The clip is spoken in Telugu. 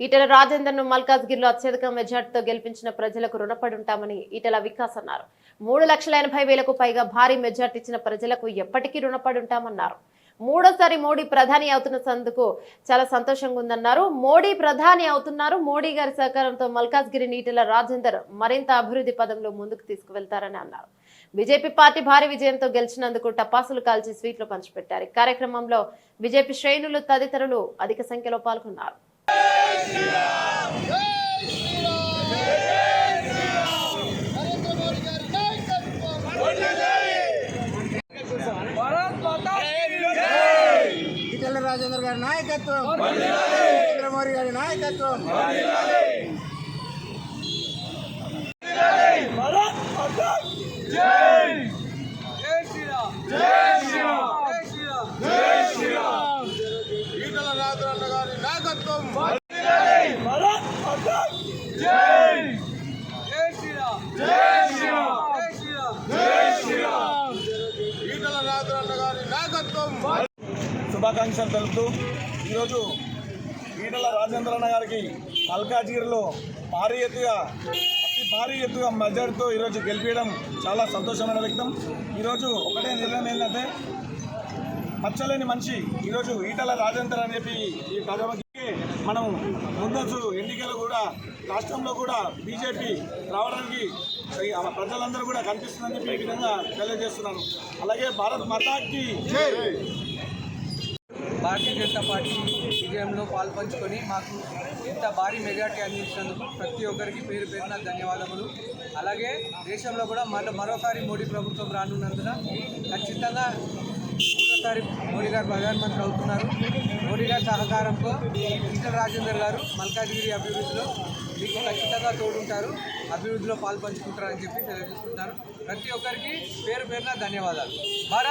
ఈటెల రాజేందర్ను మల్కాజ్గిరిలో అత్యధిక మెజార్టీతో గెలిపించిన ప్రజలకు రుణపడి ఉంటామని ఈటెల వికాస్ అన్నారు. మూడు లక్షల ఎనభై వేలకు పైగా భారీ మెజార్టీ ఇచ్చిన ప్రజలకు ఎప్పటికీ రుణపడి ఉంటామన్నారు మూడోసారి మోడీ ప్రధాని అవుతున్న సందుకు చాలా సంతోషంగా ఉందన్నారు. మోడీ ప్రధాని అవుతున్నారు. మోడీ గారి సహకారంతో మల్కాజ్గిరి నీటిల రాజేందర్ మరింత అభివృద్ధి పదంలో ముందుకు తీసుకువెళ్తారని అన్నారు. బీజేపీ పార్టీ భారీ విజయంతో గెలిచినందుకు టపాసులు కాల్చి స్వీట్లు పంచిపెట్టారు. ఈ కార్యక్రమంలో బీజేపీ శ్రేణులు తదితరులు అధిక సంఖ్యలో పాల్గొన్నారు. రాజేంద్ర గారి నాయకత్వం. నరేంద్ర మోడీ గారి నాయకత్వం. ఈటెల రాజేంద్ర గారి నాయకత్వం. ఈటెల గారి నాయకత్వం. శుభాకాంక్షలు తెలుపుతూ ఈరోజు ఈటల రాజేంద్రన్న గారికి మల్కాజ్గిరిలో భారీ ఎత్తుగా అతి భారీ ఎత్తుగా మెజార్టీతో ఈరోజు గెలిపించడం చాలా సంతోషమైన వ్యక్తం. ఈరోజు ఒకటే నిర్ణయం ఏంటంటే మచ్చలేని మనిషి ఈరోజు ఈటల రాజేంద్ర అని చెప్పి ఈ ప్రజలకి మనం ముందస్తు ఎన్నికలు కూడా రాష్ట్రంలో కూడా బీజేపీ రావడానికి ప్రజలందరూ కూడా కనిపిస్తుందని చెప్పి ఈ విధంగా తెలియజేస్తున్నాను. అలాగే భారత్ మాతాకి భారతీయ జనతా పార్టీ విజయంలో పాల్పంచుకొని మాకు ఇంత భారీ మెజార్టీ అందించినందుకు ప్రతి ఒక్కరికి పేరు పేరున ధన్యవాదములు. అలాగే దేశంలో కూడా మరో మరోసారి మోడీ ప్రభుత్వం రానున్నందున ఖచ్చితంగా మూడోసారి మోడీ గారు ప్రధానమంత్రి అవుతున్నారు. మోడీ గారి సహకారంతో ఈటల రాజేందర్ గారు మల్కాజ్గిరి అభివృద్ధిలో మీకు ఖచ్చితంగా తోడుంటారు. అభివృద్ధిలో పాల్పంచుకుంటారని చెప్పి తెలియజేస్తున్నారు ప్రతి ఒక్కరికి పేరు పేరున ధన్యవాదాలు. భారత్